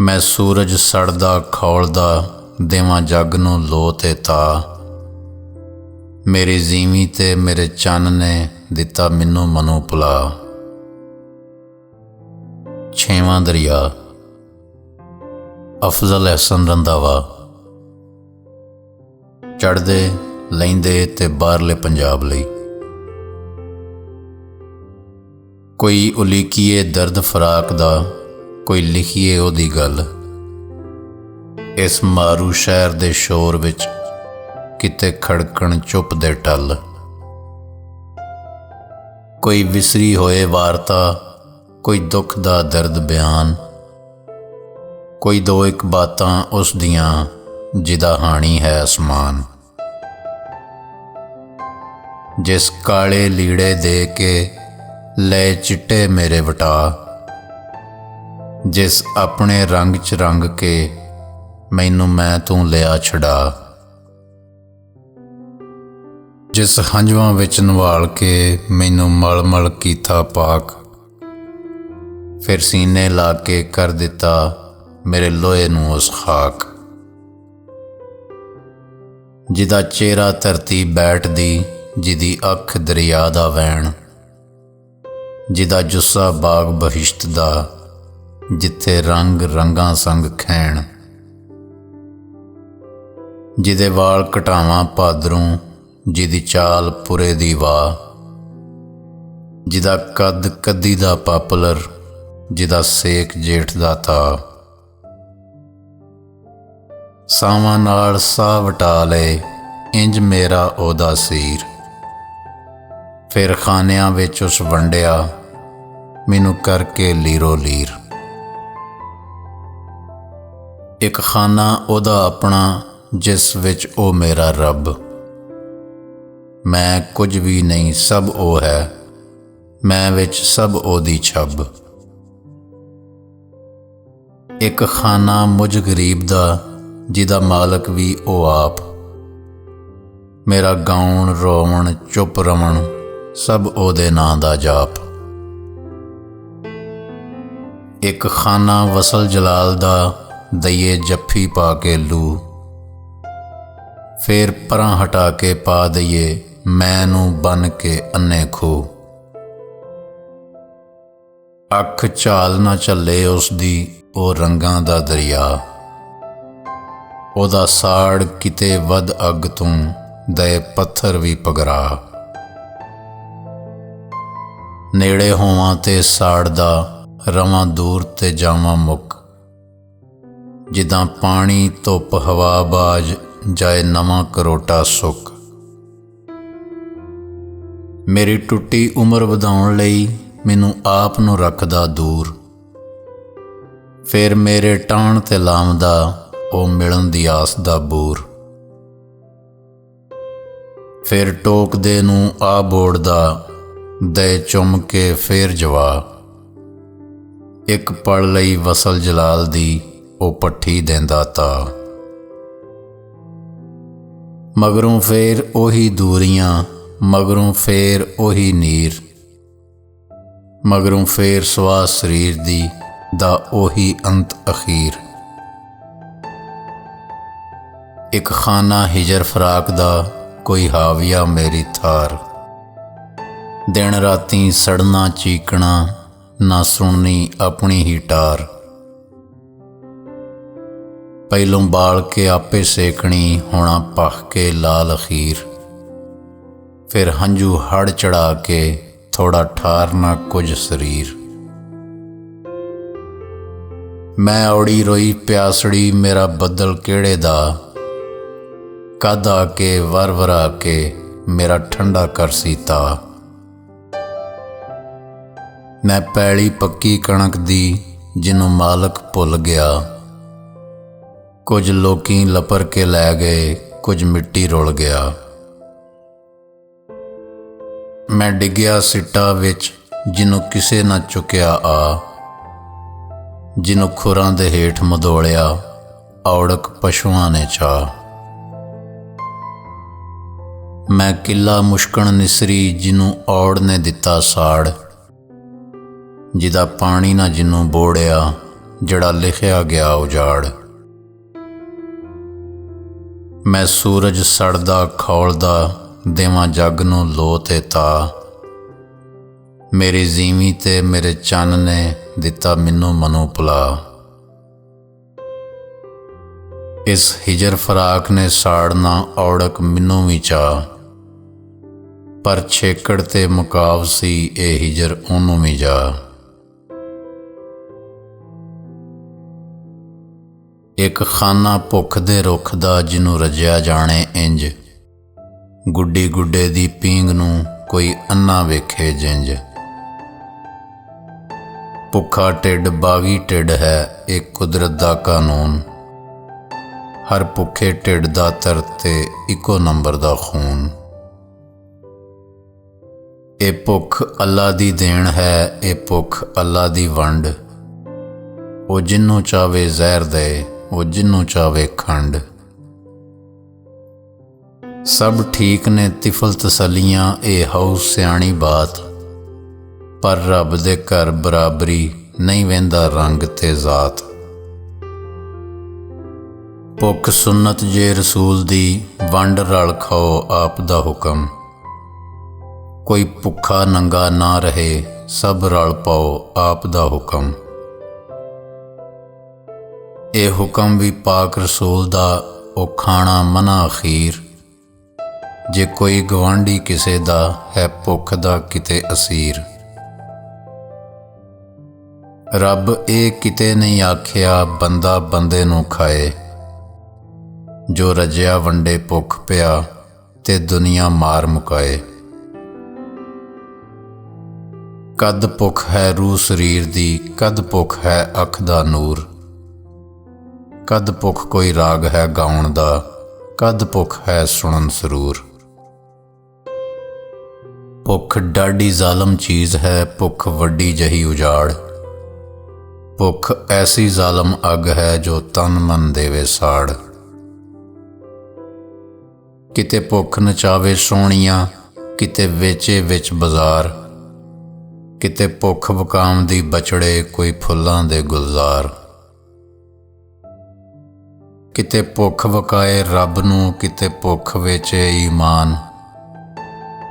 ਮੈਂ ਸੂਰਜ ਸੜਦਾ, ਖੌਲਦਾ, ਦੇਵਾਂ ਜੱਗ ਨੂੰ ਲੋ ਤੇ ਤਾ। ਮੇਰੀ ਜ਼ੀਵੀ ਤੇ ਮੇਰੇ ਚੰਨ ਨੇ ਦਿੱਤਾ ਮੈਨੂੰ ਮਨੋ ਭੁਲਾ। ਛੇਵਾਂ ਦਰਿਆ। ਅਫਜ਼ਲ ਅਹਿਸਨ ਰੰਦਾਵਾ ਚੜਦੇ ਲੈਂਦੇ ਤੇ ਬਾਹਰਲੇ ਪੰਜਾਬ ਲਈ। ਕੋਈ ਉਲੀਕੀਏ ਦਰਦ ਫਰਾਕ ਦਾ ਕੋਈ ਲਿਖੀਏ ਉਹਦੀ ਗੱਲ। ਇਸ ਮਾਰੂ ਸ਼ਹਿਰ ਦੇ ਸ਼ੋਰ ਵਿੱਚ ਕਿਤੇ ਖੜਕਣ ਚੁੱਪ ਦੇ ਟੱਲ। ਕੋਈ ਵਿਸਰੀ ਹੋਏ ਵਾਰਤਾ, ਕੋਈ ਦੁੱਖ ਦਾ ਦਰਦ ਬਿਆਨ। ਕੋਈ ਦੋ ਇੱਕ ਬਾਤਾਂ ਉਸ ਦੀਆਂ ਜਿਹਦਾ ਹਾਣੀ ਹੈ ਅਸਮਾਨ। ਜਿਸ ਕਾਲੇ ਲੀੜੇ ਦੇ ਕੇ ਲੈ ਚਿੱਟੇ ਮੇਰੇ ਵਟਾ। ਜਿਸ ਆਪਣੇ ਰੰਗ ਚ ਰੰਗ ਕੇ ਮੈਨੂੰ ਮੈਂ ਤੂੰ ਲਿਆ ਛਡਾ। ਜਿਸ ਹੰਝਵਾਂ ਵਿੱਚ ਨਵਾਲ ਕੇ ਮੈਨੂੰ ਮਲ ਮਲ ਕੀਤਾ ਪਾਕ। ਫਿਰ ਸੀਨੇ ਲਾ ਕੇ ਕਰ ਦਿੱਤਾ ਮੇਰੇ ਲੋਹੇ ਨੂੰ ਉਸ ਖਾਕ। ਜਿਹਦਾ ਚਿਹਰਾ ਧਰਤੀ ਬੈਠਦੀ ਜਿਹਦੀ ਅੱਖ ਦਰਿਆ ਦਾ ਵੈਣ ਜਿਹਦਾ ਜੁੱਸਾ ਬਾਗ ਬਹਿਸ਼ਤ ਦਾ। ਜਿੱਥੇ ਰੰਗ ਰੰਗਾਂ ਸੰਗ ਖੈਣ। ਜਿਹਦੇ ਵਾਲ ਕਟਾਵਾਂ ਭਾਦਰੋਂ, ਜਿਹਦੀ ਚਾਲ ਪੁਰੇ ਦੀ ਵਾਹ। ਜਿਹਦਾ ਕੱਦ ਕੱਦੀ ਦਾ ਪਾਪੂਲਰ, ਜਿਹਦਾ ਸੇਕ ਜੇਠ ਦਾ ਤਾ ਸਾਵਾਂ ਨਾਲ ਸਾਹ ਵਟਾ ਲਏ ਇੰਜ ਮੇਰਾ ਉਹਦਾ ਸੀਰ। ਫਿਰ ਖਾਨਿਆਂ ਵਿੱਚ ਉਸ ਵੰਡਿਆ, ਮੈਨੂੰ ਕਰਕੇ ਲੀਰੋ ਲੀਰ। ਇੱਕ ਖਾਨਾ ਉਹਦਾ ਆਪਣਾ, ਜਿਸ ਵਿੱਚ ਉਹ ਮੇਰਾ ਰੱਬ। ਮੈਂ ਕੁਝ ਵੀ ਨਹੀਂ, ਸਭ ਉਹ ਹੈ। ਮੈਂ ਵਿੱਚ ਸਭ ਉਹਦੀ ਛੱਬ। ਇੱਕ ਖਾਨਾ ਮੁਝ ਗਰੀਬ ਦਾ, ਜਿਹਦਾ ਮਾਲਕ ਵੀ ਉਹ ਆਪ। ਮੇਰਾ ਗਾਉਣ, ਰੋਵਣ, ਚੁੱਪ ਰਵਣ, ਸਭ ਉਹਦੇ ਨਾਂ ਦਾ ਜਾਪ। ਇੱਕ ਖਾਨਾ ਵਸਲ ਜਲਾਲ ਦਾ ਦਈਏ ਜੱਫੀ ਪਾ ਕੇ ਲੂ। ਫੇਰ ਪਰਾਂ ਹਟਾ ਕੇ ਪਾ ਦਈਏ ਮੈਂ ਨੂੰ ਬਨ ਕੇ ਅੰਨੇ ਖੋ। ਅੱਖ ਝਾਲ ਨਾ ਚੱਲੇ ਉਸ ਦੀ ਉਹ ਰੰਗਾਂ ਦਾ ਦਰਿਆ। ਉਹਦਾ ਸਾੜ ਕਿਤੇ ਵੱਧ ਅੱਗ ਤੋਂ, ਦਏ ਪੱਥਰ ਵੀ ਪਗਰਾ। ਨੇੜੇ ਹੋਵਾਂ ਤੇ ਸਾੜ ਦਾ ਰਵਾਂ ਦੂਰ ਤੇ ਜਾਵਾਂ ਮੁੱਕ। ਜਿੱਦਾਂ ਪਾਣੀ, ਧੁੱਪ, ਹਵਾ, ਬਾਜ, ਜਾਏ ਨਵਾਂ ਕਰੋਟਾ ਸੁੱਕ। ਮੇਰੀ ਟੁੱਟੀ ਉਮਰ ਵਧਾਉਣ ਲਈ ਮੈਨੂੰ ਆਪ ਨੂੰ ਰੱਖਦਾ ਦੂਰ। ਫਿਰ ਮੇਰੇ ਟਾਣ ਤੇ ਲਾਮਦਾ ਉਹ ਮਿਲਣ ਦੀ ਆਸ ਦਾ ਬੂਰ। ਫਿਰ ਟੋਕਦੇ ਨੂੰ ਆ ਬੋੜਦਾ, ਦੇ ਚੁੰਮ ਕੇ ਫੇਰ ਜਵਾ। ਇੱਕ ਪਲ ਲਈ ਵਸਲ ਜਲਾਲ ਦੀ ਉਹ ਪੱਠੀ ਦਿੰਦਾ ਤਾ। ਮਗਰੋਂ ਫੇਰ ਉਹੀ ਦੂਰੀਆਂ, ਮਗਰੋਂ ਫੇਰ ਉਹੀ ਨੀਰ। ਮਗਰੋਂ ਫੇਰ ਸਵਾ ਸਰੀਰ ਦੀ ਦਾ ਉਹੀ ਅੰਤ ਅਖੀਰ। ਇੱਕ ਖਾਨਾ ਹਿਜਰ ਫਰਾਕ ਦਾ ਕੋਈ ਹਾਵੀਆ ਮੇਰੀ ਥਾਰ। ਦਿਨ ਰਾਤੀ ਸੜਨਾ ਚੀਕਣਾ, ਨਾ ਸੁਣਨੀ ਆਪਣੀ ਹੀ ਟਾਰ। ਪਹਿਲੋਂ ਬਾਲ ਕੇ ਆਪੇ ਸੇਕਣੀ, ਹੋਣਾ ਪਖ ਕੇ ਲਾਲ ਅਖੀਰ। ਫਿਰ ਹੰਝੂ ਹੜ ਚੜਾ ਕੇ ਥੋੜਾ ਠਾਰਨਾ ਕੁਝ ਸਰੀਰ। ਮੈਂ ਔੜੀ ਰੋਈ, ਪਿਆਸੜੀ ਮੇਰਾ ਬੱਦਲ ਕਿਹੜੇ ਦਾ? ਕਦ ਆ ਕੇ ਵਰਵਰਾ ਕੇ ਮੇਰਾ ਠੰਡਾ ਕਰ ਸੀਤਾ। ਮੈਂ ਪੈਲੀ ਪੱਕੀ ਕਣਕ ਦੀ ਜਿਹਨੂੰ ਮਾਲਕ ਭੁੱਲ ਗਿਆ। ਕੁਝ ਲੋਕੀ ਲਪਰ ਕੇ ਲੈ ਗਏ, ਕੁਝ ਮਿੱਟੀ ਰੁਲ ਗਿਆ। ਮੈਂ ਡਿੱਗਿਆ ਸਿੱਟਾ ਵਿੱਚ ਜਿਹਨੂੰ ਕਿਸੇ ਨਾ ਚੁੱਕਿਆ ਆ। ਜਿਹਨੂੰ ਖੁਰਾਂ ਦੇ ਹੇਠ ਮਦੋਲਿਆ ਔੜਕ ਪਸ਼ੂਆਂ ਨੇ ਚਾ ਮੈਂ ਕਿੱਲਾ ਮੁਸ਼ਕਣ ਨਿਸਰੀ ਜਿਹਨੂੰ ਔੜ ਨੇ ਦਿੱਤਾ ਸਾੜ। ਜਿਹਦਾ ਪਾਣੀ ਨਾ ਜਿਹਨੂੰ ਬੋੜਿਆ, ਜਿਹੜਾ ਲਿਖਿਆ ਗਿਆ ਉਜਾੜ। ਮੈਂ ਸੂਰਜ ਸੜਦਾ, ਖੌਲਦਾ, ਦੇਵਾਂ ਜੱਗ ਨੂੰ ਲੋ ਤੇ ਤਾ। ਮੇਰੀ ਜ਼ੀਵੀ ਤੇ ਮੇਰੇ ਚੰਨ ਨੇ ਦਿੱਤਾ ਮੈਨੂੰ ਮਨੋ ਭੁਲਾ। ਇਸ ਹਿਜਰ ਫਰਾਕ ਨੇ ਸਾੜਨਾ ਔੜਕ ਮੈਨੂੰ ਵੀ ਚਾ। ਪਰ ਛੇਕੜ ਤੇ ਮੁਕਾਵ ਸੀ ਇਹ ਹਿਜਰ ਉਹਨੂੰ ਵੀ ਜਾ। ਇੱਕ ਖਾਨਾ ਭੁੱਖ ਦੇ ਰੁੱਖ ਦਾ ਜਿਹਨੂੰ ਰਜਿਆ ਜਾਣੇ ਇੰਜ। ਗੁੱਡੀ ਗੁੱਡੇ ਦੀ ਪੀਂਗ ਨੂੰ ਕੋਈ ਅੰਨਾ ਵੇਖੇ ਜਿੰਜ। ਭੁੱਖਾ ਢਿੱਡ ਬਾਗੀ ਢਿੱਡ ਹੈ, ਇਹ ਕੁਦਰਤ ਦਾ ਕਾਨੂੰਨ। ਹਰ ਭੁੱਖੇ ਢਿੱਡ ਦਾ ਤਰਤੇ ਇੱਕੋ ਨੰਬਰ ਦਾ ਖੂਨ। ਇਹ ਭੁੱਖ ਅੱਲਾ ਦੀ ਦੇਣ ਹੈ, ਇਹ ਭੁੱਖ ਅੱਲਾ ਦੀ ਵੰਡ। ਉਹ ਜਿੰਨੂੰ ਚਾਵੇ ਜ਼ਹਿਰ ਦੇ ਉਹ ਜਿੰਨੂੰ ਚਾਵੇ ਖੰਡ। ਸਭ ਠੀਕ ਨੇ ਤਿਫਲ ਤਸਲੀਆਂ, ਇਹ ਹਉ ਸਿਆਣੀ ਬਾਤ। ਪਰ ਰੱਬ ਦੇ ਘਰ ਬਰਾਬਰੀ ਨਹੀਂ ਵਹਿੰਦਾ ਰੰਗ ਤੇ ਜ਼ਾਤ। ਭੁੱਖ ਸੁਨਤ ਜੇ ਰਸੂਲ ਦੀ, ਵੰਡ ਰਲ ਖਾਓ ਆਪ ਦਾ ਹੁਕਮ। ਕੋਈ ਭੁੱਖਾ ਨੰਗਾ ਨਾ ਰਹੇ, ਸਭ ਰਲ ਪਾਓ ਆਪ ਦਾ ਹੁਕਮ। ਇਹ ਹੁਕਮ ਵੀ ਪਾਕ ਰਸੂਲ ਦਾ, ਉਹ ਖਾਣਾ ਮਨਾ ਅਖੀਰ। ਜੇ ਕੋਈ ਗਵਾਂਢੀ ਕਿਸੇ ਦਾ ਹੈ ਭੁੱਖ ਦਾ ਕਿਤੇ ਅਸੀਰ। ਰੱਬ ਇਹ ਕਿਤੇ ਨਹੀਂ ਆਖਿਆ, ਬੰਦਾ ਬੰਦੇ ਨੂੰ ਖਾਏ। ਜੋ ਰਜਿਆ ਵੰਡੇ ਭੁੱਖ ਪਿਆ, ਤੇ ਦੁਨੀਆ ਮਾਰ ਮੁਕਾਏ। ਕਦ ਭੁੱਖ ਹੈ ਰੂਹ ਸਰੀਰ ਦੀ, ਕਦ ਭੁੱਖ ਹੈ ਅੱਖ ਦਾ ਨੂਰ। ਕਦ ਭੁੱਖ ਕੋਈ ਰਾਗ ਹੈ ਗਾਉਣ ਦਾ, ਕਦ ਭੁੱਖ ਹੈ ਸੁਣਨ ਸਰੂਰ। ਭੁੱਖ ਡਾਢੀ ਜ਼ਾਲਮ ਚੀਜ਼ ਹੈ, ਭੁੱਖ ਵੱਡੀ ਜਹੀ ਉਜਾੜ। ਭੁੱਖ ਐਸੀ ਜ਼ਾਲਮ ਅੱਗ ਹੈ ਜੋ ਤਨ ਮਨ ਦੇਵੇ ਸਾੜ। ਕਿਤੇ ਭੁੱਖ ਨਚਾਵੇ ਸੋਹਣੀਆਂ, ਕਿਤੇ ਵੇਚੇ ਵਿੱਚ ਬਾਜ਼ਾਰ। ਕਿਤੇ ਭੁੱਖ ਵਕਾਮ ਦੀ ਬਚੜੇ ਕੋਈ ਫੁੱਲਾਂ ਦੇ ਗੁਲਜ਼ਾਰ। ਕਿਤੇ ਭੁੱਖ ਵਕਾਏ ਰੱਬ ਨੂੰ, ਕਿਤੇ ਭੁੱਖ ਵੇਚੇ ਈਮਾਨ।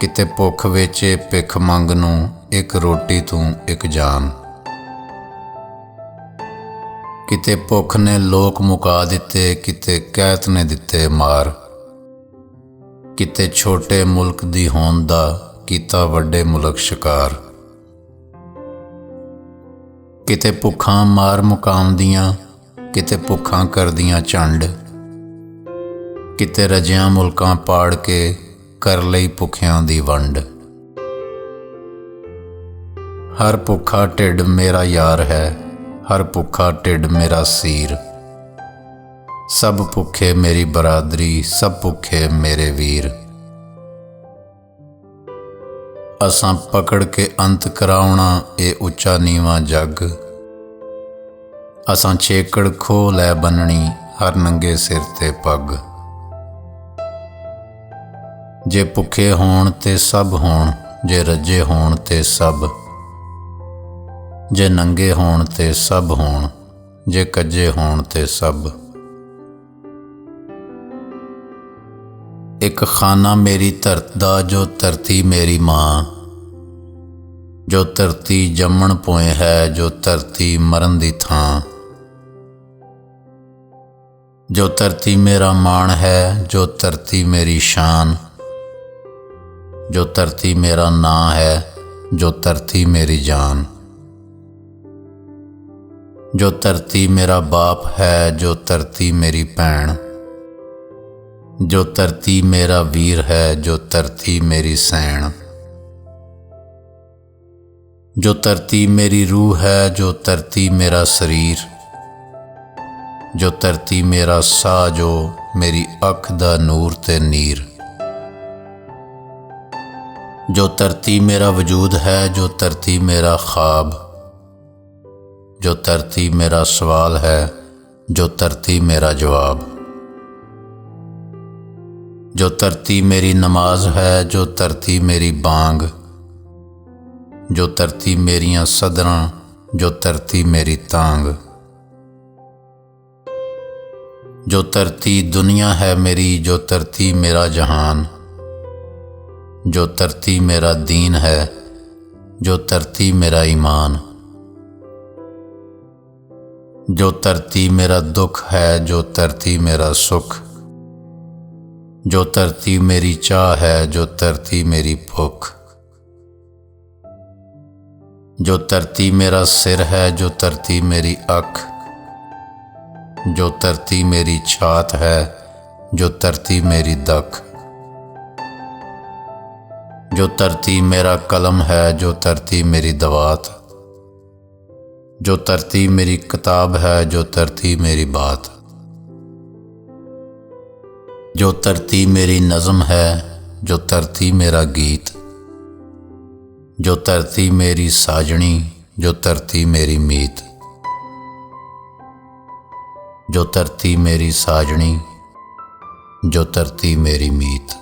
ਕਿਤੇ ਭੁੱਖ ਵੇਚੇ ਭਿੱਖ ਮੰਗ ਨੂੰ, ਇੱਕ ਰੋਟੀ ਤੂੰ, ਇੱਕ ਜਾਨ। ਕਿਤੇ ਭੁੱਖ ਨੇ ਲੋਕ ਮੁਕਾ ਦਿੱਤੇ, ਕਿਤੇ ਕੈਤ ਨੇ ਦਿੱਤੇ ਮਾਰ। ਕਿਤੇ ਛੋਟੇ ਮੁਲਕ ਦੀ ਹੋਂਦ ਦਾ, ਕੀਤਾ ਵੱਡੇ ਮੁਲਕ ਸ਼ਿਕਾਰ। ਕਿਤੇ ਭੁੱਖਾਂ ਮਾਰ ਮੁਕਾਮ ਦੀਆਂ ਕਿਤੇ ਭੁੱਖਾਂ ਕਰਦੀਆਂ ਝੰਡ, ਕਿਤੇ ਰਜਿਆਂ ਮੁਲਕਾਂ ਪਾੜ ਕੇ ਕਰ ਲਈ ਭੁੱਖਿਆਂ ਦੀ ਵੰਡ। ਹਰ ਭੁੱਖਾ ਢਿੱਡ ਮੇਰਾ ਯਾਰ ਹੈ, ਹਰ ਭੁੱਖਾ ਢਿੱਡ ਮੇਰਾ ਸੀਰ। ਸਭ ਭੁੱਖੇ ਮੇਰੀ ਬਰਾਦਰੀ, ਸਭ ਭੁੱਖੇ ਮੇਰੇ ਵੀਰ। ਅਸਾਂ ਪਕੜ ਕੇ ਅੰਤ ਕਰਾਉਣਾ, ਇਹ ਉੱਚਾ ਨੀਵਾ ਜੱਗ। ਅਸਾਂ ਛੇਕੜ ਖੋ ਲੈ ਬੰਨਣੀ ਹਰ ਨੰਗੇ ਸਿਰ ਤੇ ਪੱਗ। ਜੇ ਭੁੱਖੇ ਹੋਣ ਤੇ ਸਭ ਹੋਣ, ਜੇ ਰੱਜੇ ਹੋਣ ਤੇ ਸਭ। ਜੇ ਨੰਗੇ ਹੋਣ ਤੇ ਸਭ ਹੋਣ, ਜੇ ਕੱਜੇ ਹੋਣ ਤੇ ਸਭ। ਇੱਕ ਖਾਨਾ ਮੇਰੀ ਧਰਤ ਦਾ, ਜੋ ਧਰਤੀ ਮੇਰੀ ਮਾਂ। ਜੋ ਧਰਤੀ ਜੰਮਣ ਪੋਏ ਹੈ, ਜੋ ਧਰਤੀ ਮਰਨ ਦੀ ਥਾਂ। ਜੋ ਧਰਤੀ ਮੇਰਾ ਮਾਣ ਹੈ ਜੋ ਧਰਤੀ ਮੇਰੀ ਸ਼ਾਨ ਜੋ ਧਰਤੀ ਮੇਰਾ ਨਾਂ ਹੈ ਜੋ ਧਰਤੀ ਮੇਰੀ ਜਾਨ ਜੋ ਧਰਤੀ ਮੇਰਾ ਬਾਪ ਹੈ ਜੋ ਧਰਤੀ ਮੇਰੀ ਭੈਣ ਜੋ ਧਰਤੀ ਮੇਰਾ ਵੀਰ ਹੈ ਜੋ ਧਰਤੀ ਮੇਰੀ ਸੈਣ ਜੋ ਧਰਤੀ ਮੇਰੀ ਰੂਹ ਹੈ ਜੋ ਧਰਤੀ ਮੇਰਾ ਸਰੀਰ ਜੋ ਧਰਤੀ ਮੇਰਾ ਸਾਹ ਜੋ ਮੇਰੀ ਅੱਖ ਦਾ ਨੂਰ ਤੇ ਨੀਰ ਜੋ ਧਰਤੀ ਮੇਰਾ ਵਜੂਦ ਹੈ ਜੋ ਧਰਤੀ ਮੇਰਾ ਖਾਬ ਜੋ ਧਰਤੀ ਮੇਰਾ ਸਵਾਲ ਹੈ ਜੋ ਧਰਤੀ ਮੇਰਾ ਜਵਾਬ ਜੋ ਧਰਤੀ ਮੇਰੀ ਨਮਾਜ਼ ਹੈ ਜੋ ਧਰਤੀ ਮੇਰੀ ਬਾਂਗ ਜੋ ਧਰਤੀ ਮੇਰੀਆਂ ਸਦਰਾਂ ਜੋ ਧਰਤੀ ਮੇਰੀ ਤਾਂਗ ਜੋ ਧਰਤੀ ਦੁਨੀਆ ਹੈ ਮੇਰੀ ਜੋ ਧਰਤੀ ਮੇਰਾ ਜਹਾਨ ਜੋ ਧਰਤੀ ਮੇਰਾ ਦੀਨ ਹੈ ਜੋ ਧਰਤੀ ਮੇਰਾ ਈਮਾਨ ਜੋ ਧਰਤੀ ਮੇਰਾ ਦੁੱਖ ਹੈ ਜੋ ਧਰਤੀ ਮੇਰਾ ਸੁਖ ਜੋ ਧਰਤੀ ਮੇਰੀ ਚਾਹ ਹੈ ਜੋ ਧਰਤੀ ਮੇਰੀ ਭੁੱਖ ਜੋ ਧਰਤੀ ਮੇਰਾ ਸਿਰ ਹੈ ਜੋ ਧਰਤੀ ਮੇਰੀ ਅੱਖ ਜੋ ਧਰਤੀ ਮੇਰੀ ਛਾਤ ਹੈ ਜੋ ਧਰਤੀ ਮੇਰੀ ਦਖ ਜੋ ਧਰਤੀ ਮੇਰਾ ਕਲਮ ਹੈ ਜੋ ਧਰਤੀ ਮੇਰੀ ਦਵਾਤ ਜੋ ਧਰਤੀ ਮੇਰੀ ਕਿਤਾਬ ਹੈ ਜੋ ਧਰਤੀ ਮੇਰੀ ਬਾਤ ਜੋ ਧਰਤੀ ਮੇਰੀ ਨਜ਼ਮ ਹੈ ਜੋ ਧਰਤੀ ਮੇਰਾ ਗੀਤ ਜੋ ਧਰਤੀ ਮੇਰੀ ਸਾਜਣੀ ਜੋ ਧਰਤੀ ਮੇਰੀ ਮੀਤ ਜੋ ਧਰਤੀ ਮੇਰੀ ਸਾਜਣੀ ਜੋ ਧਰਤੀ ਮੇਰੀ ਮੀਤ।